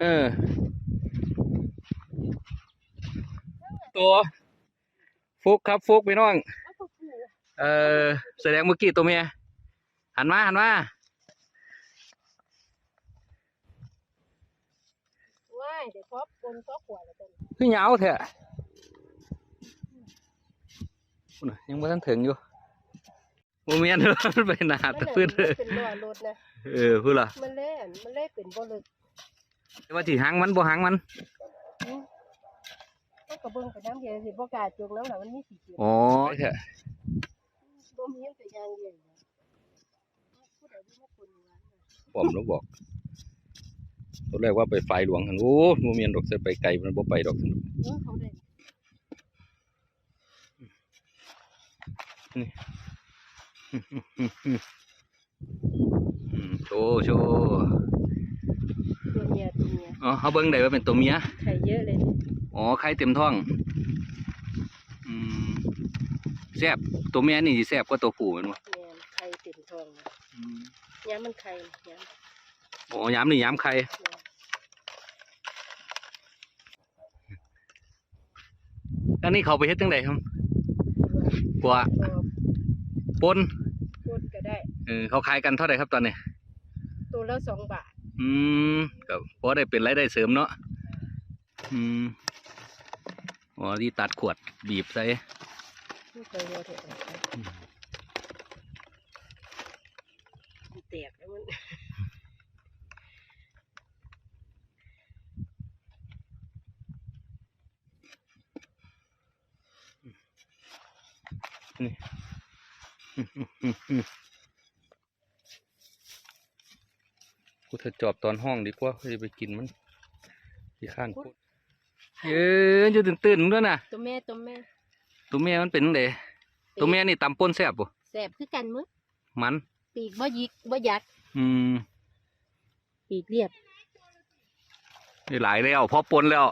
เออ ตัวฟุกครับฟุกพี่น้อง เออแสดงเมื่อกี้ตัวเมียหันมาหันมาว้ายเดี๋ยวพอบคนก็ขวดแล้วกันคือเหงาเถอะพุ่นน่ะยังไม่ทันถึงอยู่โมเมียนมันไปหนาแตะพื้นมันเป็นล้อรถนะเออพูดล่ะมันเล่นมันเล่นเป็นบ่ลึก แต่ว่าที่หางมันบ่หางมันต้องกระเบื้องไปน้ำเดียวสิบ่กล้าจุกแล้วน่ะมันมีสีเขียวอ๋อเถอะบ่มีแต่ยางเดียวนะผู้ใดที่มาคนวานน่ะผมแล้วบอกตัวแรกว่าไปไฟหลวงกันโอ้โมเมียนดอกจะไปไกลมันบ่ไปดอกสนุกเออเขาได้อืมโชว์โชว์ตัวเมียตัวเมีย อ๋อเขาเบิ่งได้ว่าเป็นตัวเมียไข่เยอะเลย อ๋อไข่เต็มท้อง อืมแซ่บตัวเมียนี่สิแซ่บกว่าตัวผู้แมันวะแม่นไข่เต็มท้องนะยามมันไข่ยามอ๋อยามนี่ยามไข่แม่นอันนี้เขาไปเฮ็ดจังไดครับกว่าก็ปนพูดก็ได้ เออเขาขายกันเท่าไหร่ครับตอนนี้ ตัวละสองบาท อืมก็พอได้เป็นรายได้เสริมเนาะอืมอ๋อที่ตัดขวดบีบใส่ไม่เคยว่าเถอะมันแตกแล้วมันกู เธอจอบตอนห้องดีกว่าเขาจะไปกินมันที่ข้านพูดเออจะตื่นตื่นๆด้วยนะตัวแม่ตัวแม่ตัวแม่มันเป็นจั่งเดตัวแม่นี่ตำป้นแซ่บบ่แสบคือกันมั้ยมัน ปีกบ่ยิกบ่ยัดอืม ปีกเรียบนี่หลายแล้วพอปนแล้ว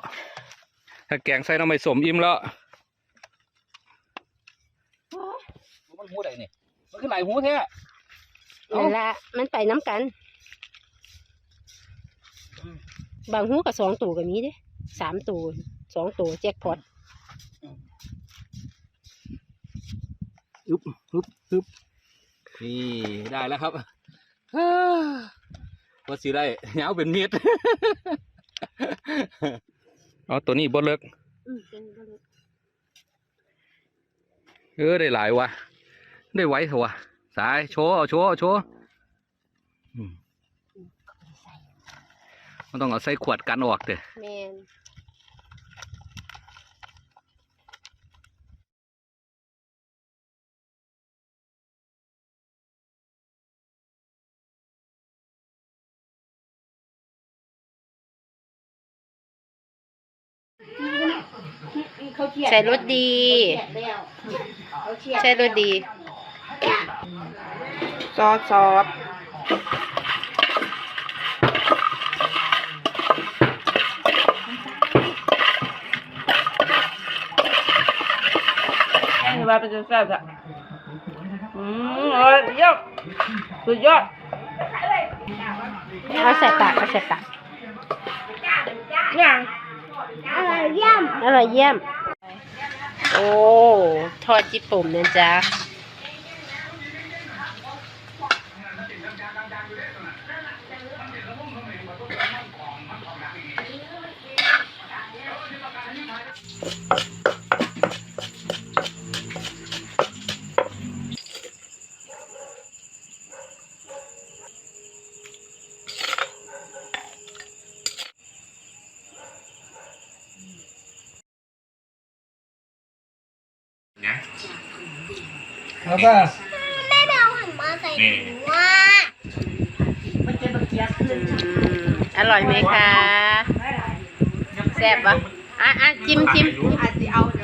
ถ้าแกงใส่น้ำไม่สมอิ่มแล้วมันหูใดนี่มันคือหลายหูแท้เอ้านั่นละมันไปน้ำกัน บางหูกับสองตัวก็มีเด้สามตัวสองตัวแจ็คพอตอึบอึบอึบนี่ได้แล้วครับว่าสิได้เหงาเป็นเม็ดเอาตัวนี้บดเลิกอืมเป็นบ่เลยเออได้หลายวะได้ไว้เถอะวะสายโชว์เอาโชว์เอาโชว์อื มมันต้องเอาใส่ขวดกันออกเด้อแมนใช้รถดี ใช้รถดี ซอสซอส นี่ว่าเป็นแซ่บอะอืมเอ้ยยอดสุดยอดเอาใส่ปากเอาใส่ปากอย่างอร่อยเยี่ยมอร่อยเยี่ยม โอ้ทอดจิปุ่มนะจ๊ะ แล้วก็นี่อร่อยไหมคะแซ่บปะอะอะจิ้มจิ้มถ่ายรูป